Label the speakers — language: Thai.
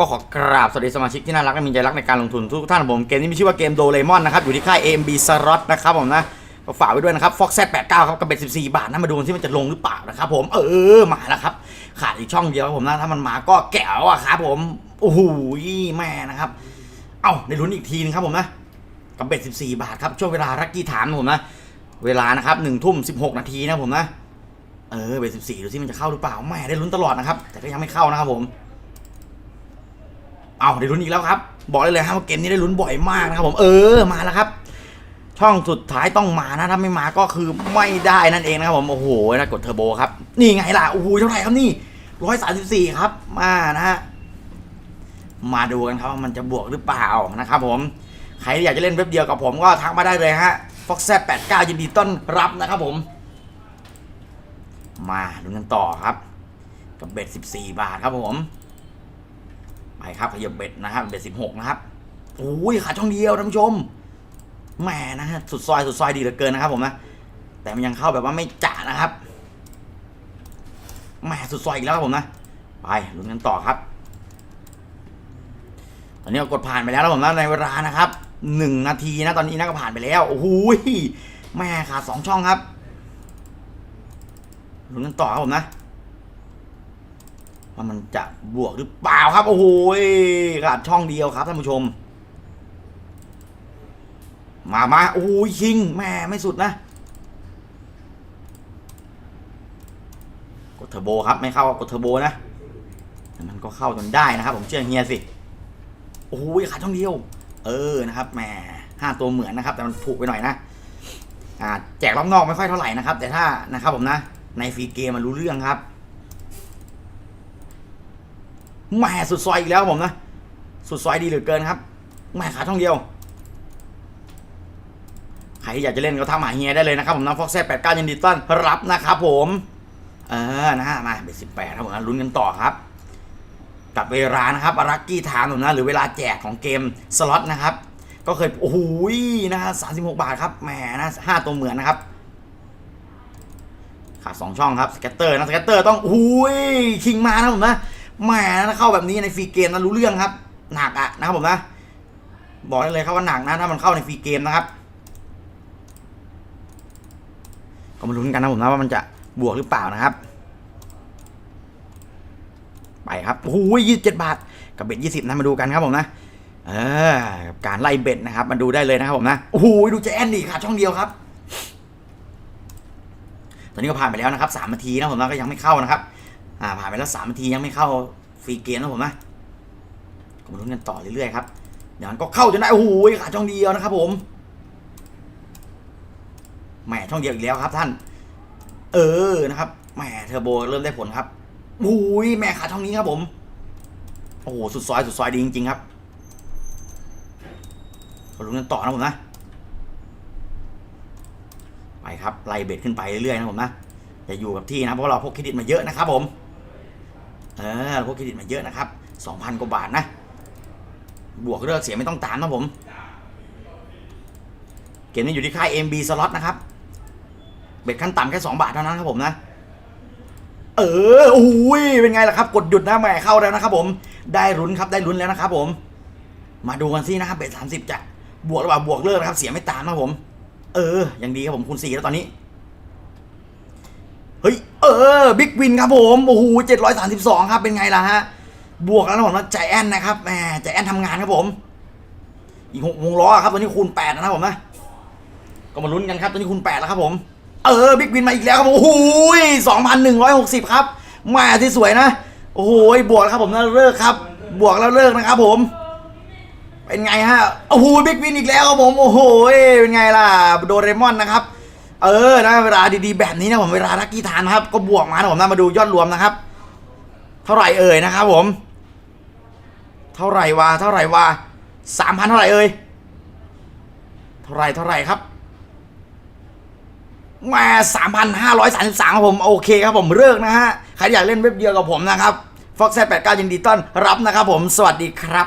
Speaker 1: ก็ขอกราบสวัสดีสมาชิกที่น่ารักและมีใจรักในการลงทุนทุกท่านผมเกมนี้มีชื่อว่าเกมโดเรมอนนะครับอยู่ที่ค่าย AMB Slot นะครับผมนะก็ฝากไว้ด้วยนะครับ Fox Z89 ครับกับเบ็ด14 บาทนะมาดูกันที่มันจะลงหรือเปล่านะครับผมเออมาแล้วครับ ขาดอีกช่องเดียวครับผมนะถ้ามันมาก็แก้วอะครับผมโอ้โหแม่นะครับ เอ้าในลุ้นอีกทีนึงครับผมนะกับเบ็ด14 บาทครับช่วงเวลารักกี้ถามผมนะเวลานะครับหนึ่งทุ่ม16นาทีนะผมนะเออเบ็ด14ดูสิมันจะเข้าหรือเปล่าแม่ได้ลุ้นตลอดนะครับ แต่ก็ยังไม่เข้านะครับผม เอาได้ลุ้นอีกแล้วครับ บอกได้เลยครับว่าเกมนี้ได้ลุ้นบ่อยมากนะครับผมเออมาแล้วครับ ช่องสุดท้ายต้องมานะถ้าไม่มาก็คือไม่ได้นั่นเองนะครับผมโอ้โหนะกดเทอร์โบครับนี่ไงล่ะโอ้โหเท่าไหร่ครับนี่ร้อยสามสิบสี่ครับมานะฮะมาดูกันครับว่ามันจะบวกหรือเปล่านะครับผมใครอยากจะเล่นเว็บเดียวกับผมก็ทักมาได้เลยฮะ Fox Z 89ยินดีต้อนรับนะครับผม มาดูกันต่อครับ กับเบ็ด14บาทครับผม ไปครับขยับเบ็ดนะครับเบ็ดสิบหกนะครับโอ้ยขาช่องเดียวท่านผู้ชมแหมนะฮะสุดซอยสุดซอยดีเหลือเกินนะครับผมนะแต่มันยังเข้าแบบว่าไม่จ่านะครับแหมสุดซอยอีกแล้วครับผมนะไปลุ้นกันต่อครับ ตอนนี้ก็กดผ่านไปแล้วนะผมนะในเวลานะครับหนึ่งนาทีนะตอนนี้นะก็ผ่านไปแล้วโอ้โหแม่ขาดสองช่องครับลุ้นกันต่อครับผมนะ ว่ามันจะบวกหรือเปล่าครับ โอ้โหขาดช่องเดียวครับท่านผู้ชม มามาโอ้ยชิงแม่ไม่สุดนะกดเทอร์โบครับไม่เข้ากดเทอร์โบนะแต่มันก็เข้าจนได้นะครับ ผมเชื่อเฮียสิโอ้ยขาดช่องเดียว เออนะครับแหมห้าตัวเหมือนนะครับ แต่มันถูกไปหน่อยนะอ่าแจกรอบนอกไม่ค่อยเท่าไหร่นะครับ แต่ถ้านะครับผมนะ ในฟรีเกมมันรู้เรื่องครับ แหม่สุดซอยอีกแล้วผมนะ สุดซอยดีเหลือเกินครับแหม่ขาช่องเดียว ใครที่อยากจะเล่นก็ทักมาหาเฮียได้เลยนะครับผมน้องฟ็อกแซ่แปดเก้ายินดีต้อนรับนะครับผมเออนะฮะมาเป็นสิบแปดครับผมลุ้นกันต่อครับ กับเวลานะครับอารักกี้ทางผมนะหรือเวลาแจกของเกมสล็อตนะครับ ก็เคยโอ้โหนะฮะสามสิบหกบาทครับแหมนะห้าตัวเหมือนนะครับขาดสองช่องครับสเก็ตเตอร์นะสเก็ตเตอร์ต้องอุ้ยคิงมานะผมนะ แหมนะเข้าแบบนี้ในฟรีเกมนะรู้เรื่องครับ หนักอะนะครับผมนะ บอกได้เลยครับว่าหนักนะถ้ามันเข้าในฟรีเกมนะครับ ก็มาลุ้นกันนะผมนะว่ามันจะบวกหรือเปล่านะครับ ไปครับโอ้ยยี่สิบเจ็ดบาท กับเบ็ดยี่สิบนะมาดูกันครับผมนะ เออการไล่เบ็ดนะครับมาดูได้เลยนะครับผมนะโอ้โหดูเจแอนดิขาดช่องเดียวครับตอนนี้ก็ผ่านไปแล้วนะครับสามนาทีนะผมนะก็ยังไม่เข้านะครับ อ่าผ่านไปแล้วสามนาทียังไม่เข้าฟรีเกมนะผมนะก็มลุ้นกันต่อเรื่อยๆครับเดี๋ยวมันก็เข้าจนได้โอ้โหขาช่องเดียวนะครับ ผมแหมช่องเดียวอีกแล้วครับ ท่าน เออนะครับแหมเทอร์โบเริ่มได้ผลครับโอ้ยแหม่ขาช่องนี้ครับผมโอ้โหสุดซอยสุดซอยดีจริงๆครับก็ลุ้นกันต่อนะผมนะไปครับไล่เบ็ดขึ้นไปเรื่อยๆนะผมนะอย่าอยู่กับที่นะเพราะเราพกเครดิตมาเยอะนะครับผม เออเราพกเครดิตมาเยอะนะครับสองพันกว่าบาทนะ บวกเลือกเสียไม่ต้องตามนะผม เกมนี้อยู่ที่ค่าย MB Slot นะครับ เบ็ดขั้นต่ำแค่ 2 บาทเท่านั้นครับผมนะ เออโอ้ย เป็นไงล่ะครับ กดหยุดนะแหม่เข้าแล้วนะครับผม ได้ลุ้นครับ ได้ลุ้นแล้วนะครับผม มาดูกันสินะครับ เบ็ดสามสิบจะบวกหรือเปล่าบวกเลิกนะครับ เสียไม่ตามนะผม เออ ยังดีครับผมคูณสี่แล้วตอนนี้ เฮ้ย เออบิ๊กวินครับผมโอ้โหเจ็ดร้อยสามสิบสองครับเป็นไงล่ะฮะบวกแล้วนะผมนะใจแอนนะครับแหมใจแอนทำงานครับผม อีกหกวงล้อครับตอนนี้คูณแปดนะครับผมนะก็มาลุ้นกันครับตอนนี้คูณแปดแล้วครับผมเออบิ๊กวินมาอีกแล้วครับผมโอ้โหสองพันหนึ่งร้อยหกสิบครับแหมาที่สวยนะโอ้โหบวกครับผมนะเลิกครับ บวกแล้วเลิกนะครับผมเป็นไงฮะโอ้โหบิ๊กวินอีกแล้วครับผมโอ้โหเป็นไงล่ะโดเรมอนนะครับ เออนะเวลาดีๆแบบนี้นะผมเวลาลักกี้ทานนะครับ ก็บวกมานะผมนะมาดูยอดรวมนะครับ เท่าไหร่เอ่ยนะครับผม เท่าไหร่วะเท่าไหร่วะสามพันเท่าไหร่เอ่ยเท่าไหร่เท่าไหร่ครับมาสามพันห้าร้อยสามสิบสามครับผมโอเคครับผมเลิกนะฮะใครอยากเล่นเว็บเดียวกับผมนะครับ Fox Z 89ยินดีต้อนรับนะครับผมสวัสดีครับ